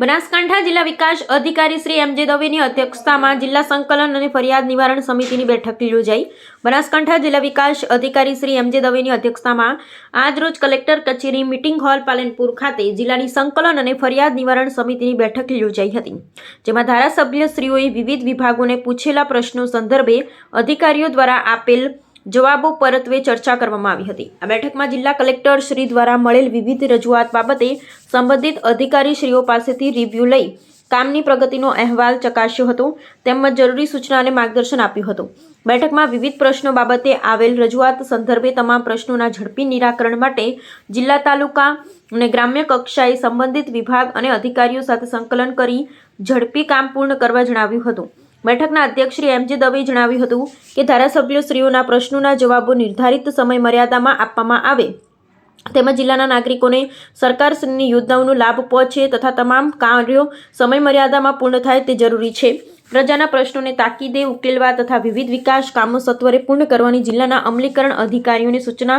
બનાસકાંઠા જિલ્લા વિકાસ અધિકારી શ્રી એમ જે દવેની અધ્યક્ષતામાં જિલ્લા સંકલન અને ફરિયાદ નિવારણ સમિતિની બેઠક યોજાઈ. બનાસકાંઠા જિલ્લા વિકાસ અધિકારી શ્રી એમ જે દવેની અધ્યક્ષતામાં આજરોજ કલેક્ટર કચેરી મિટિંગ હોલ પાલનપુર ખાતે જિલ્લાની સંકલન અને ફરિયાદ નિવારણ સમિતિની બેઠક યોજાઈ હતી, જેમાં ધારાસભ્યશ્રીઓએ વિવિધ વિભાગોને પૂછેલા પ્રશ્નો સંદર્ભે અધિકારીઓ દ્વારા આપેલ જવાબો પરત્વે ચર્ચા કરવામાં આવી હતી. આ બેઠકમાં જિલ્લા કલેક્ટર શ્રી દ્વારા મળેલ વિવિધ રજૂઆત બાબતે સંબંધિત અધિકારીશ્રીઓ પાસેથી રિવ્યૂ લઈ કામની પ્રગતિનો અહેવાલ ચકાસ્યો હતો, તેમજ જરૂરી સૂચના અને માર્ગદર્શન આપ્યું હતું. બેઠકમાં વિવિધ પ્રશ્નો બાબતે આવેલ રજૂઆત સંદર્ભે તમામ પ્રશ્નોના ઝડપી નિરાકરણ માટે જિલ્લા તાલુકા અને ગ્રામ્ય કક્ષાએ સંબંધિત વિભાગ અને અધિકારીઓ સાથે સંકલન કરી ઝડપી કામ પૂર્ણ કરવા જણાવ્યું હતું. બેઠકના અધ્યક્ષ શ્રી એમજી દવેએ જણાવ્યું હતું કે ધારાસભ્યશ્રીઓના પ્રશ્નોના જવાબો નિર્ધારિત સમય મર્યાદામાં આપવામાં આવે. તેમજ જિલ્લાના નાગરિકોને સરકારશ્રીની યોજનાઓનો લાભ પહોંચે તથા તમામ કાર્યો સમય મર્યાદામાં પૂર્ણ થાય તે જરૂરી છે. પ્રજાના પ્રશ્નોને તાકીદે ઉકેલવા તથા વિવિધ વિકાસ કામો સત્વરે પૂર્ણ કરવાની જિલ્લાના અમલીકરણ અધિકારીઓને સૂચના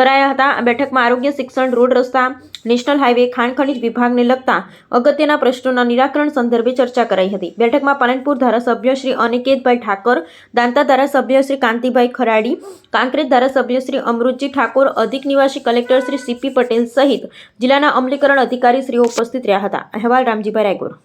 કરાયા હતા. આ બેઠકમાં આરોગ્ય, શિક્ષણ, રોડ રસ્તા, નેશનલ હાઈવે ખાણ ખનિજ વિભાગને લગતા અગત્યના પ્રશ્નોના નિરાકરણ સંદર્ભે ચર્ચા કરાઈ હતી. બેઠકમાં પાલનપુર ધારાસભ્ય શ્રી અનિકેતભાઈ ઠાકોર, દાંતા ધારાસભ્ય શ્રી કાંતિભાઈ ખરાડી, કાંકરેજ ધારાસભ્ય શ્રી અમૃતજી ઠાકોર, અધિક નિવાસી કલેક્ટર શ્રી સીપી પટેલ સહિત જિલ્લાના અમલીકરણ અધિકારી શ્રીઓ ઉપસ્થિત રહ્યા હતા. અહેવાલ રામજીભાઈ રાયગોર.